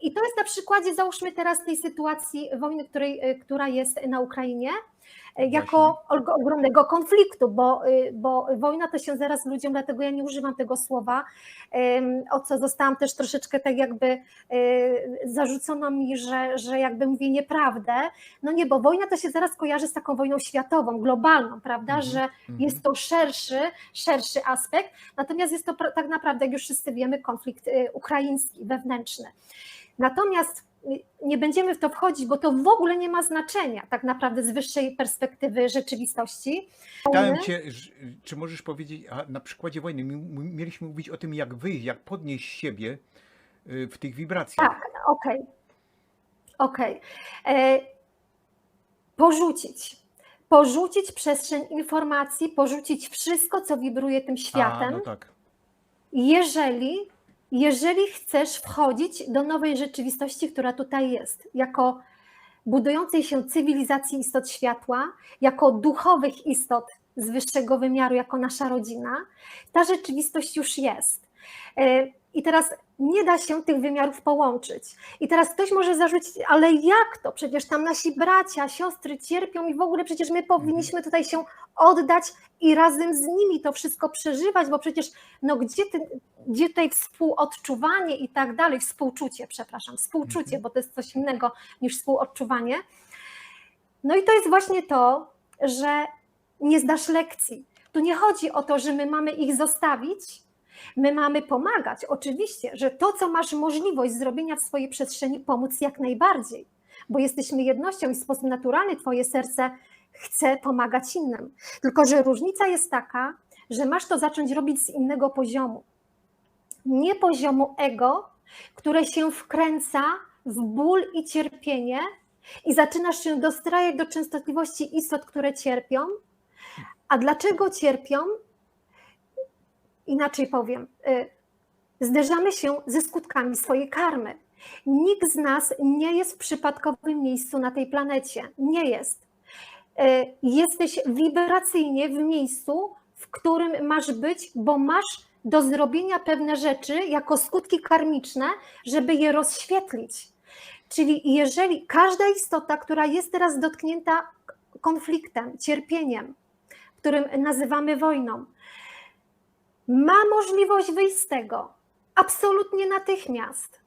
I to jest na przykładzie, załóżmy teraz tej sytuacji wojny, której, e, która jest na Ukrainie, jako olgo- ogromnego konfliktu, bo, y, bo wojna to się zaraz ludziom, dlatego ja nie używam tego słowa, o co zostałam też troszeczkę tak jakby e, zarzucono mi, że, że jakby mówię nieprawdę. No nie, bo wojna to się zaraz kojarzy z taką wojną światową, globalną, prawda, Mhm, że mhm. jest to szerszy, szerszy aspekt, natomiast jest to tak naprawdę, jak już wszyscy wiemy, konflikt y, ukraiński, wewnętrzny. Natomiast y, nie będziemy w to wchodzić, bo to w ogóle nie ma znaczenia tak naprawdę z wyższej perspektywy rzeczywistości. Pytałem cię, czy możesz powiedzieć, a na przykładzie wojny, mi- mi- mieliśmy mówić o tym, jak wyjść, jak podnieść siebie y, w tych wibracjach. Tak, okej. Okej. E, Porzucić. Porzucić przestrzeń informacji, porzucić wszystko, co wibruje tym A, światem. no tak. jeżeli, jeżeli chcesz wchodzić do nowej rzeczywistości, która tutaj jest, jako budującej się cywilizacji istot światła, jako duchowych istot z wyższego wymiaru, jako nasza rodzina, ta rzeczywistość już jest. E, I teraz nie da się tych wymiarów połączyć. I teraz ktoś może zarzucić, ale jak to? Przecież tam nasi bracia, siostry cierpią i w ogóle przecież my powinniśmy tutaj się oddać i razem z nimi to wszystko przeżywać, bo przecież no gdzie, ty, gdzie tutaj współodczuwanie i tak dalej, współczucie, przepraszam, współczucie, Mhm. bo to jest coś innego niż współodczuwanie. No i to jest właśnie to, że nie zdasz lekcji. Tu nie chodzi o to, że my mamy ich zostawić, my mamy pomagać. Oczywiście, że to, co masz możliwość zrobienia w swojej przestrzeni, pomóc jak najbardziej, bo jesteśmy jednością i w sposób naturalny Twoje serce chce pomagać innym. Tylko, że różnica jest taka, że masz to zacząć robić z innego poziomu. Nie poziomu ego, które się wkręca w ból i cierpienie i zaczynasz się dostrajać do częstotliwości istot, które cierpią. A dlaczego cierpią? Inaczej powiem, y, zderzamy się ze skutkami swojej karmy. Nikt z nas nie jest w przypadkowym miejscu na tej planecie. Nie jest. Y, Jesteś wibracyjnie w miejscu, w którym masz być, bo masz do zrobienia pewne rzeczy jako skutki karmiczne, żeby je rozświetlić. Czyli jeżeli każda istota, która jest teraz dotknięta konfliktem, cierpieniem, którym nazywamy wojną, ma możliwość wyjść z tego absolutnie natychmiast,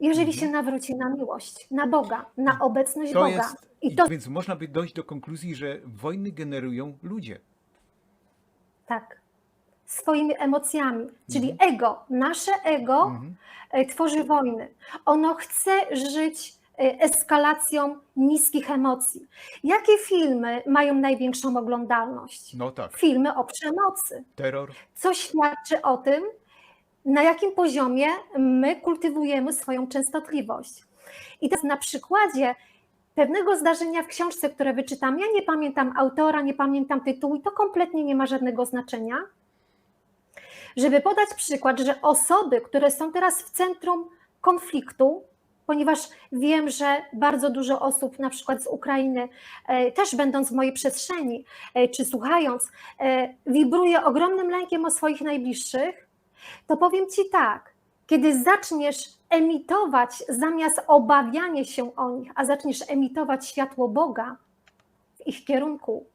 jeżeli Mhm. się nawróci na miłość, na Boga, na obecność To Boga. jest, I to Więc można by dojść do konkluzji, że wojny generują ludzie. tak, swoimi emocjami, czyli ego, nasze ego Mhm. e, tworzy wojny. Ono chce żyć e, eskalacją niskich emocji. Jakie filmy mają największą oglądalność? No tak. Filmy o przemocy. Terror. co świadczy o tym, na jakim poziomie my kultywujemy swoją częstotliwość. I teraz na przykładzie pewnego zdarzenia w książce, które wyczytam, ja nie pamiętam autora, nie pamiętam tytułu i to kompletnie nie ma żadnego znaczenia. Żeby podać przykład, że osoby, które są teraz w centrum konfliktu, ponieważ wiem, że bardzo dużo osób, na przykład z Ukrainy, e, też będąc w mojej przestrzeni, e, czy słuchając, e, wibruje ogromnym lękiem o swoich najbliższych, to powiem Ci tak, kiedy zaczniesz emitować zamiast obawiania się o nich, a zaczniesz emitować światło Boga w ich kierunku,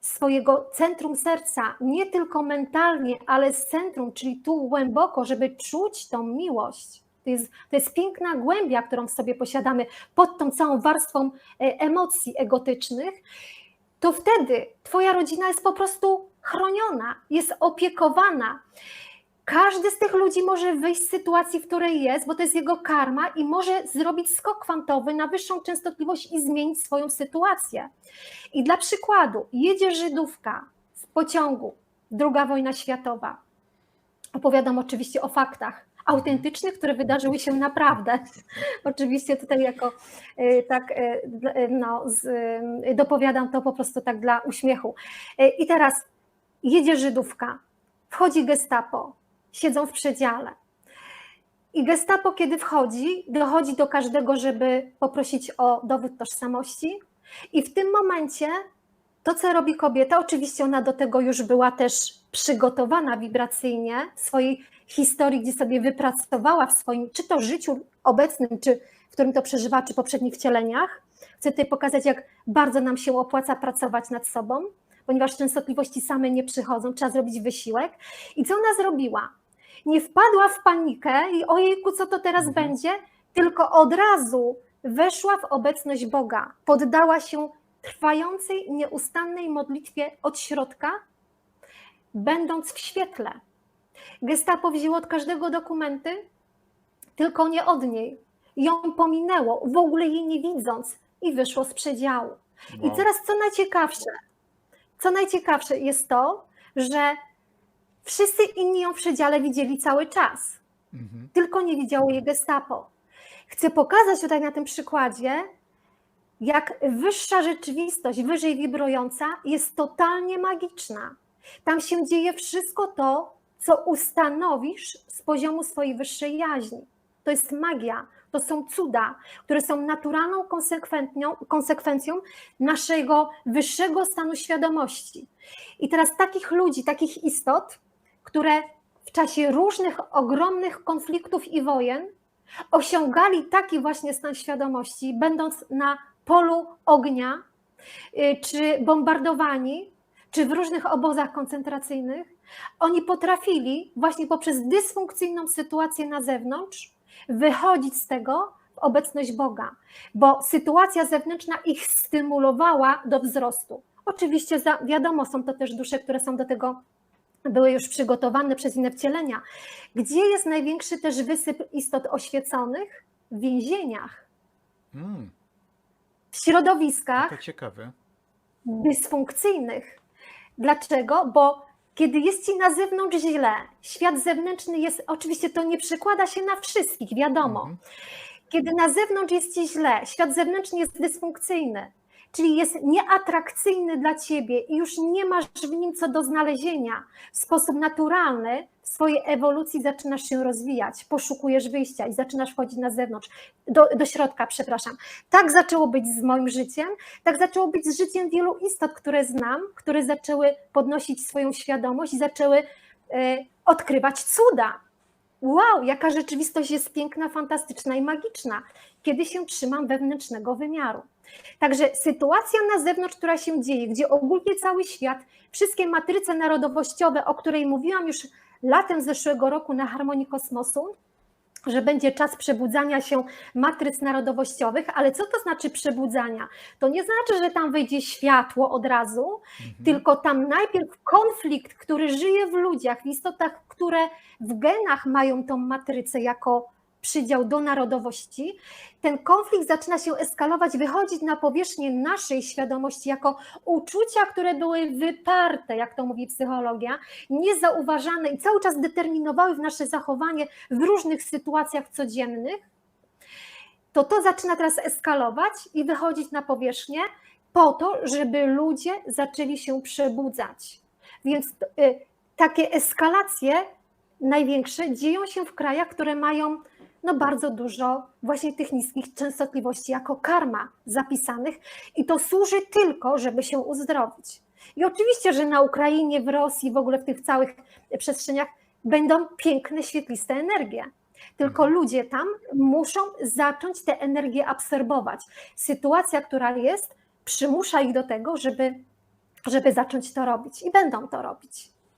swojego centrum serca, nie tylko mentalnie, ale z centrum, czyli tu głęboko, żeby czuć tą miłość. To jest, to jest piękna głębia, którą w sobie posiadamy pod tą całą warstwą e, emocji egotycznych, to wtedy Twoja rodzina jest po prostu chroniona, jest opiekowana. Każdy z tych ludzi może wyjść z sytuacji, w której jest, bo to jest jego karma i może zrobić skok kwantowy na wyższą częstotliwość i zmienić swoją sytuację. I dla przykładu, jedzie Żydówka w pociągu, II wojna światowa. Opowiadam oczywiście o faktach autentycznych, które wydarzyły się naprawdę. Oczywiście tutaj jako y, tak y, y, no, z, dopowiadam to po prostu tak dla uśmiechu. I teraz jedzie Żydówka, wchodzi gestapo, siedzą w przedziale. I gestapo, kiedy wchodzi, dochodzi do każdego, żeby poprosić o dowód tożsamości. I w tym momencie to, co robi kobieta, oczywiście ona do tego już była też przygotowana wibracyjnie w swojej historii, gdzie sobie wypracowała w swoim, czy to życiu obecnym, czy w którym to przeżywa, czy poprzednich wcieleniach. Chcę tutaj pokazać, jak bardzo nam się opłaca pracować nad sobą, ponieważ częstotliwości same nie przychodzą, trzeba zrobić wysiłek. I co ona zrobiła? Nie wpadła w panikę i ojejku, co to teraz Mhm. będzie, tylko od razu weszła w obecność Boga, poddała się trwającej, nieustannej modlitwie od środka, będąc w świetle. Gestapo wzięło od każdego dokumenty, tylko nie od niej. Ją pominęło, w ogóle jej nie widząc, i wyszło z przedziału. I Wow. teraz co najciekawsze, co najciekawsze jest to, że wszyscy inni ją w przedziale widzieli cały czas, Mhm. tylko nie widziało jej gestapo. Chcę pokazać tutaj na tym przykładzie, jak wyższa rzeczywistość, wyżej wibrująca, jest totalnie magiczna. Tam się dzieje wszystko to, co ustanowisz z poziomu swojej wyższej jaźni. To jest magia, to są cuda, które są naturalną konsekwencją naszego wyższego stanu świadomości. I teraz takich ludzi, takich istot, które w czasie różnych ogromnych konfliktów i wojen osiągali taki właśnie stan świadomości, będąc na polu ognia, y, czy bombardowani, czy w różnych obozach koncentracyjnych, oni potrafili właśnie poprzez dysfunkcyjną sytuację na zewnątrz wychodzić z tego w obecność Boga, bo sytuacja zewnętrzna ich stymulowała do wzrostu. Oczywiście wiadomo, są to też dusze, które są do tego były już przygotowane przez inne wcielenia. Gdzie jest największy też wysyp istot oświeconych? W więzieniach, Mm, w środowiskach to ciekawe. dysfunkcyjnych. Dlaczego? Bo kiedy jest ci na zewnątrz źle, świat zewnętrzny jest, oczywiście to nie przekłada się na wszystkich, wiadomo. Mhm. Kiedy na zewnątrz jest ci źle, świat zewnętrzny jest dysfunkcyjny, czyli jest nieatrakcyjny dla ciebie i już nie masz w nim co do znalezienia, w sposób naturalny w swojej ewolucji zaczynasz się rozwijać, poszukujesz wyjścia i zaczynasz wchodzić na zewnątrz, do, do środka, przepraszam. Tak zaczęło być z moim życiem, tak zaczęło być z życiem wielu istot, które znam, które zaczęły podnosić swoją świadomość i zaczęły e, odkrywać cuda. Wow, jaka rzeczywistość jest piękna, fantastyczna i magiczna, kiedy się trzymam wewnętrznego wymiaru. Także sytuacja na zewnątrz, która się dzieje, gdzie ogólnie cały świat, wszystkie matryce narodowościowe, o której mówiłam już latem zeszłego roku na Harmonii Kosmosu, że będzie czas przebudzania się matryc narodowościowych, ale co to znaczy przebudzania? To nie znaczy, że tam wejdzie światło od razu, Mhm. tylko tam najpierw konflikt, który żyje w ludziach, w istotach, które w genach mają tą matrycę jako przydział do narodowości, ten konflikt zaczyna się eskalować, wychodzić na powierzchnię naszej świadomości jako uczucia, które były wyparte, jak to mówi psychologia, niezauważane i cały czas determinowały w nasze zachowanie w różnych sytuacjach codziennych, to to zaczyna teraz eskalować i wychodzić na powierzchnię po to, żeby ludzie zaczęli się przebudzać. Więc y, takie eskalacje największe dzieją się w krajach, które mają no bardzo dużo właśnie tych niskich częstotliwości jako karma zapisanych i to służy tylko, żeby się uzdrowić. I oczywiście, że na Ukrainie, w Rosji, w ogóle w tych całych przestrzeniach będą piękne, świetliste energie. Tylko Mhm. ludzie tam muszą zacząć tę energię absorbować. Sytuacja, która jest, przymusza ich do tego, żeby, żeby zacząć to robić i będą to robić.